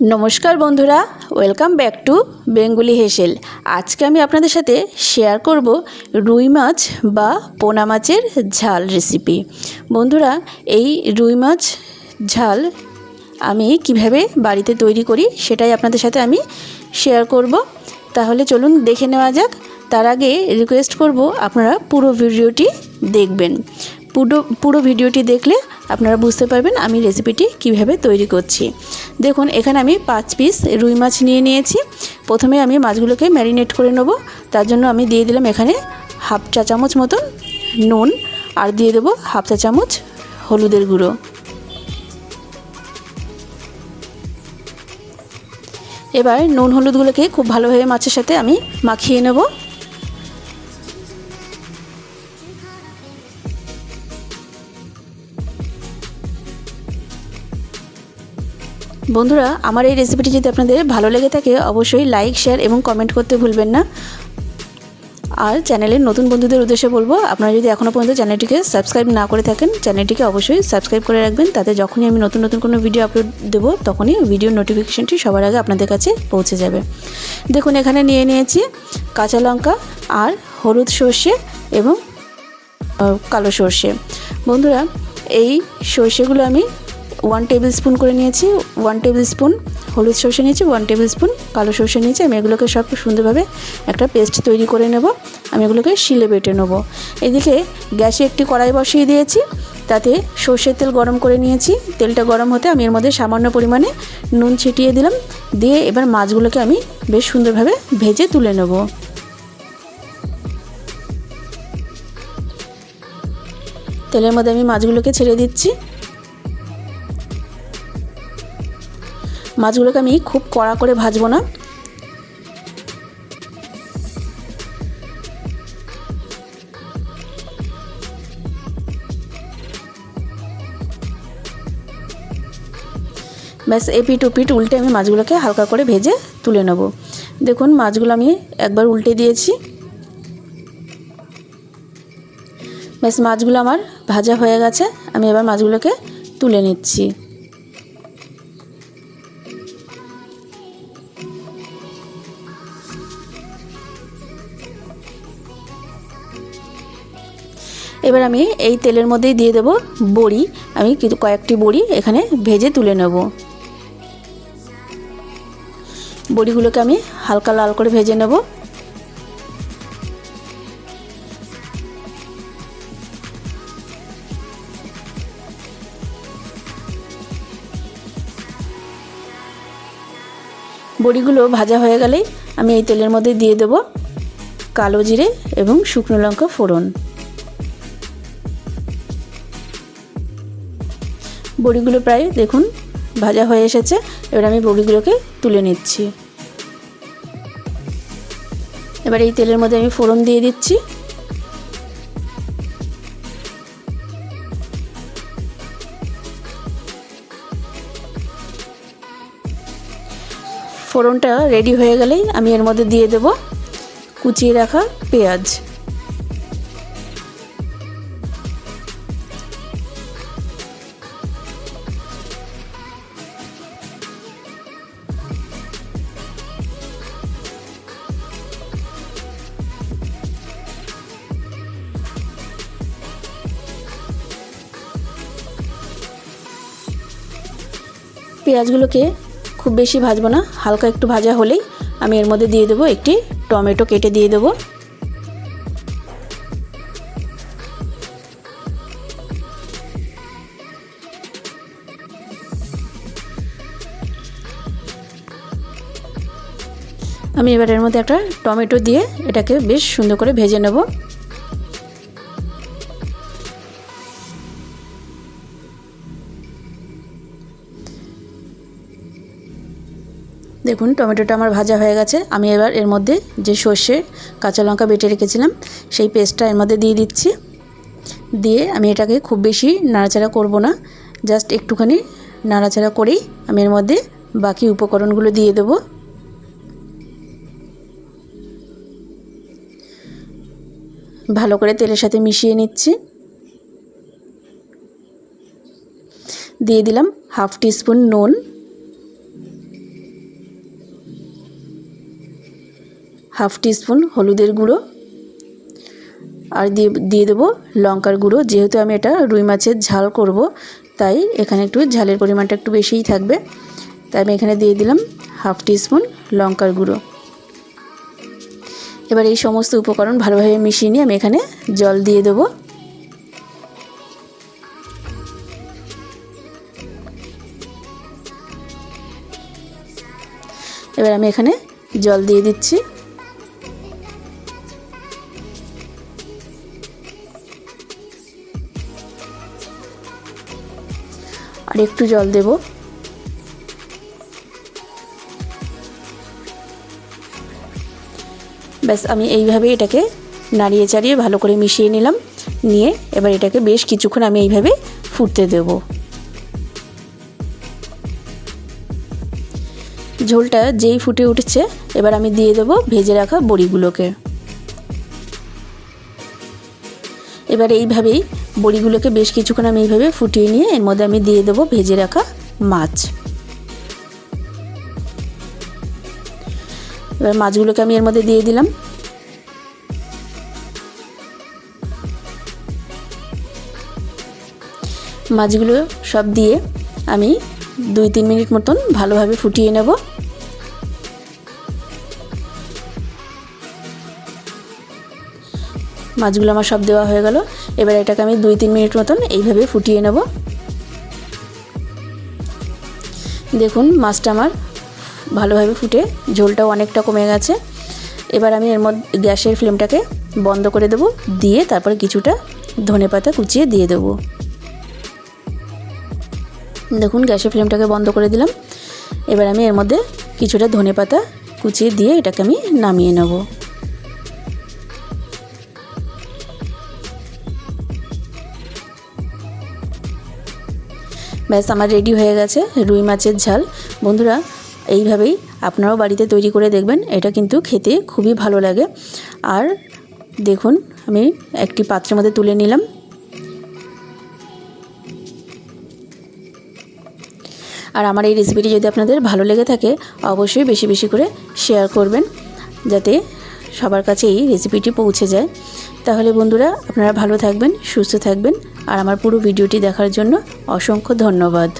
নমস্কার বন্ধুরা welcome back to Bengali হেসেল আজকে আমি আপনাদের সাথে শেয়ার করব রুই মাছ বা পোনা মাছের ঝাল রেসিপি বন্ধুরা, এই রুই মাছ ঝাল আমি কীভাবে বাড়িতে তৈরি করি সেটাই আপনাদের সাথে আমি শেয়ার করব। তাহলে চলুন দেখে নেওয়া যাক। তার আগে রিকোয়েস্ট করব আপনারা পুরো ভিডিওটি দেখবেন। পুরো পুরো ভিডিওটি দেখলে আপনারা বুঝতে পারবেন আমি রেসিপিটি কীভাবে তৈরি করছি। দেখুন, এখানে আমি পাঁচ পিস রুই মাছ নিয়ে নিয়েছি। প্রথমে আমি মাছগুলোকে ম্যারিনেট করে নেব। তার জন্য আমি দিয়ে দিলাম এখানে হাফ চা চামচ মতন নুন আর দিয়ে দেবো হাফ চা চামচ হলুদের গুঁড়ো। এবার নুন হলুদগুলোকে খুব ভালোভাবে মাছের সাথে আমি মাখিয়ে নেব। বন্ধুরা, আমার এই রেসিপিটি যদি আপনাদের ভালো লেগে থাকে, অবশ্যই লাইক শেয়ার এবং কমেন্ট করতে ভুলবেন না। আর চ্যানেলের নতুন বন্ধুদের উদ্দেশ্যে বলব, আপনারা যদি এখনও পর্যন্ত চ্যানেলটিকে সাবস্ক্রাইব না করে থাকেন চ্যানেলটিকে অবশ্যই সাবস্ক্রাইব করে রাখবেন, তাতে যখনই আমি নতুন নতুন কোনো ভিডিও আপলোড দেবো, তখনই ভিডিও নোটিফিকেশানটি সবার আগে আপনাদের কাছে পৌঁছে যাবে। দেখুন, এখানে নিয়ে নিয়েছি কাঁচা লঙ্কা আর হলুদ সর্ষে এবং কালো সর্ষে। বন্ধুরা, এই সর্ষেগুলো আমি ওয়ান টেবিল স্পুন করে নিয়েছি ওয়ান টেবিল স্পুন হলুদ সর্ষে নিয়েছি ওয়ান টেবিল স্পুন কালো সর্ষে নিয়েছি। আমি এগুলোকে সব সুন্দরভাবে একটা পেস্ট তৈরি করে নেব। আমি এগুলোকে শিলে বেটে নেব। এদিকে গ্যাসে একটি কড়াই বসিয়ে দিয়েছি। তাতে সর্ষের তেল গরম করে নিয়েছি। তেলটা গরম হতে আমি এর মধ্যে সামান্য পরিমাণে নুন ছিটিয়ে দিলাম। দিয়ে এবার মাছগুলোকে আমি বেশ সুন্দরভাবে ভেজে তুলে নেব। তেলের মধ্যে আমি মাছগুলোকে ছেড়ে দিচ্ছি। মাছগুলোকে আমি খুব কড়া করে ভাজবো না। ব্যাস এপিট ওপিট উল্টে আমি মাছগুলোকে হালকা করে ভেজে তুলে নেব। দেখুন, মাছগুলো আমি একবার উল্টে দিয়েছি। ব্যাস, মাছগুলো আমার ভাজা হয়ে গেছে। আমি এবার মাছগুলোকে তুলে নিচ্ছি। এবার আমি এই তেলের মধ্যেই দিয়ে দেব বড়ি। আমি কিন্তু কয়েকটি বড়ি এখানে ভেজে তুলে নেব। বড়িগুলোকে আমি হালকা লাল করে ভেজে নেব। বড়িগুলো ভাজা হয়ে গেলেই আমি এই তেলের মধ্যে দিয়ে দেব কালো জিরে এবং শুকনো লঙ্কা ফোড়ন। বড়িগুলো প্রায় দেখুন ভাজা হয়ে এসেছে। এবার আমি বড়িগুলোকে তুলে নিচ্ছি। এবার এই তেলের মধ্যে আমি ফোড়ন দিয়ে দিচ্ছি। ফোড়নটা রেডি হয়ে গেলেই আমি এর মধ্যে দিয়ে দেব কুচিয়ে রাখা পেঁয়াজ। পেঁয়াজগুলোকে খুব বেশি ভাজবো না, হালকা একটু ভাজা হলেই আমি এর মধ্যে দিয়ে দেবো একটি টমেটো কেটে দিয়ে দেবো। আমি এবার এর মধ্যে একটা টমেটো দিয়ে এটাকে বেশ সুন্দর করে ভেজে নেব। দেখুন, টমেটোটা আমার ভাজা হয়ে গেছে। আমি এবার এর মধ্যে যে সর্ষে কাঁচা লঙ্কা বেটে রেখেছিলাম, সেই পেস্টটা এর মধ্যে দিয়ে দিচ্ছি। দিয়ে আমি এটাকে খুব বেশি নাড়াচাড়া করব না, জাস্ট একটুখানি নাড়াচাড়া করেই আমি এর মধ্যে বাকি উপকরণগুলো দিয়ে দেব। ভালো করে তেলের সাথে মিশিয়ে নিচ্ছি। দিয়ে দিলাম হাফ টিস্পুন নুন। হাফ টিস্পুন হলুদের গুঁড়ো। আর দিয়ে দিয়ে দেবো লঙ্কার গুঁড়ো। যেহেতু আমি এটা রুই মাছের ঝাল করব, তাই এখানে একটু ঝালের পরিমাণটা একটু বেশিই থাকবে। তাই আমি এখানে দিয়ে দিলাম হাফ টিস্পুন লঙ্কার গুঁড়ো। এবার এই সমস্ত উপকরণ ভালোভাবে মিশিয়ে নিয়ে আমি এখানে জল দিয়ে দেবো। এবার আমি এখানে জল দিয়ে দিচ্ছি। আর একটু জল দেব। ব্যাস, আমি এইভাবে এটাকে নাড়িয়ে চাড়িয়ে ভালো করে মিশিয়ে নিলাম। নিয়ে এবার এটাকে বেশ কিছুক্ষণ আমি এইভাবে ফুটতে দেব। ঝোলটা যেই ফুটে উঠছে, এবার আমি দিয়ে দেবো ভেজে রাখা বড়িগুলোকে। এবার এইভাবেই বড়িগুলোকে বেশ কিছুক্ষণ আমি এইভাবে ফুটিয়ে নিয়ে এর মধ্যে আমি দিয়ে দেবো ভেজে রাখা মাছ। এবার মাছগুলোকে আমি এর মধ্যে দিয়ে দিলাম। মাছগুলো সব দিয়ে আমি দুই তিন মিনিট মতন ভালোভাবে ফুটিয়ে নেব। মাছগুলো আমার সব দেওয়া হয়ে গেল। এবার এটাকে আমি দুই তিন মিনিট মতন এইভাবে ফুটিয়ে নেব। দেখুন, মাছটা আমার ভালোভাবে ফুটে, ঝোলটাও অনেকটা কমে গেছে। এবার আমি এর মধ্যে গ্যাসের ফ্লেমটাকে বন্ধ করে দেব, দিয়ে তারপরে কিছুটা ধনে পাতা কুচিয়ে দিয়ে দেবো। দেখুন, গ্যাসের ফ্লেমটাকে বন্ধ করে দিলাম। এবার আমি এর মধ্যে কিছুটা ধনে পাতা কুচিয়ে দিয়ে এটাকে আমি নামিয়ে নেব। ব্যাস আমার রেডি হয়ে গেছে, রুই মাছের ঝাল। বন্ধুরা, এইভাবেই আপনারাও বাড়িতে তৈরি করে দেখবেন, এটা কিন্তু খেতে খুবই ভালো লাগে। আর দেখুন, আমি একটি পাত্রের মধ্যে তুলে নিলাম। আর আমার এই রেসিপিটি যদি আপনাদের ভালো লেগে থাকে, অবশ্যই বেশি বেশি করে শেয়ার করবেন, যাতে সবার কাছে এই রেসিপিটি পৌঁছে যায়। তাহলে বন্ধুরা, আপনারা ভালো থাকবেন, সুস্থ থাকবেন। আর আমার পুরো ভিডিওটি দেখার জন্য অসংখ্য ধন্যবাদ।